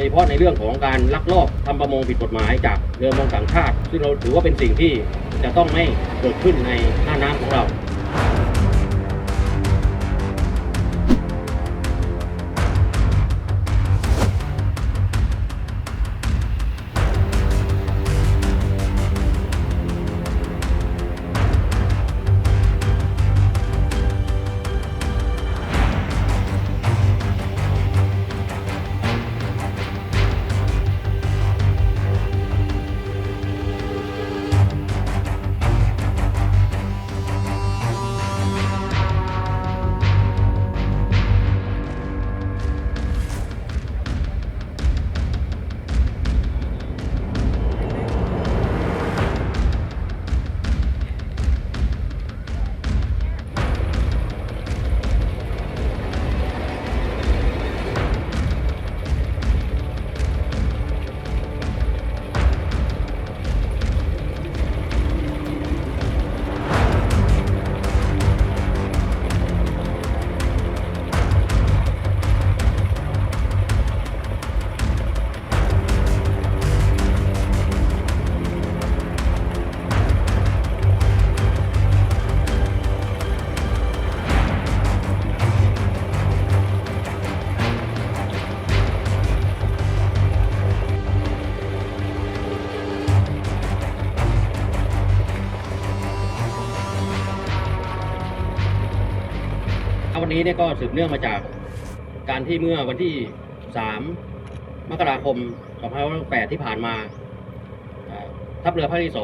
ยเฉพาะในเรื่องของการลักลอบทำประมงผิดกฎหมายจากเรือประมงต่างชาติ ซึ่งเราถือว่าเป็นสิ่งที่จะต้องไม่เกิดขึ้นในหน้าน้ำของเรา วันนี้เนี่ยก็สืบเนื่องมาจากการที่เมื่อวันที่ 3 มกราคม 2568ที่ผ่านมาทัพเรือภาคที่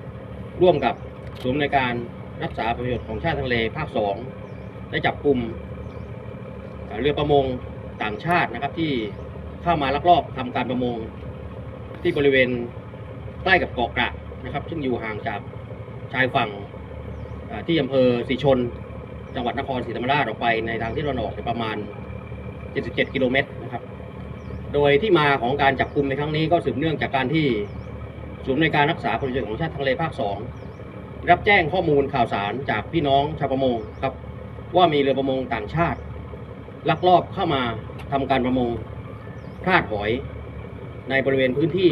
2 ร่วมกับศูนย์ในการรักษาประโยชน์ของชาติทะเลภาค 2 ได้จับกลุ่มเรือประมงต่างชาตินะครับที่เข้ามาลักลอบทำการประมงที่บริเวณใกล้กับเกาะกระนะครับ ซึ่งอยู่ห่างจากชายฝั่งที่อำเภอสีชน จังหวัดนครศรีธรรมราชออกไปในทางที่ตะวันออกเนี่ยประมาณ 77 กิโลเมตรนะครับ โดยที่มาของการจับกลุ่มในครั้งนี้ก็สืบเนื่องจากการที่ศูนย์ในการรักษาผลประโยชน์ของชาติทะเลภาค 2 รับแจ้งข้อมูลข่าวสารจากพี่น้องชาวประมงครับว่ามีเรือประมงต่างชาติ ลักลอบเข้ามาทำการประมงคลาดหอยในบริเวณพื้นที่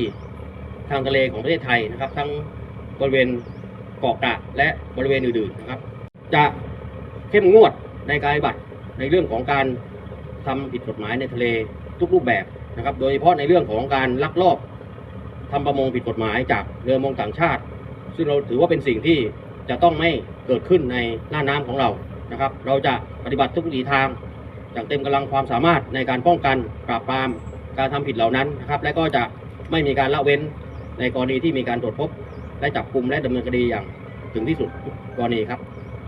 ทางทะเลของประเทศไทยนะครับ ทั้งบริเวณเกาะกระและบริเวณอื่นๆนะครับ จะ เข้มงวดในการปฏิบัติในเรื่องของการทำผิดกฎหมายในทะเลทุกรูปแบบนะครับ โดยเฉพาะในเรื่องของการลักลอบทำประมงผิดกฎหมายจากเรือมงต่างชาติ ซึ่งเราถือว่าเป็นสิ่งที่จะต้องไม่เกิดขึ้นในหน้าน้ำของเรานะครับ เราจะปฏิบัติทุกวิถีทางอย่างเต็มกำลังความสามารถในการป้องกันปราบปรามการทำผิดเหล่านั้นนะครับ และก็จะไม่มีการละเว้นในกรณีที่มีการตรวจพบ และจับกลุ่มและดำเนินคดีอย่างถึงที่สุดกรณีครับ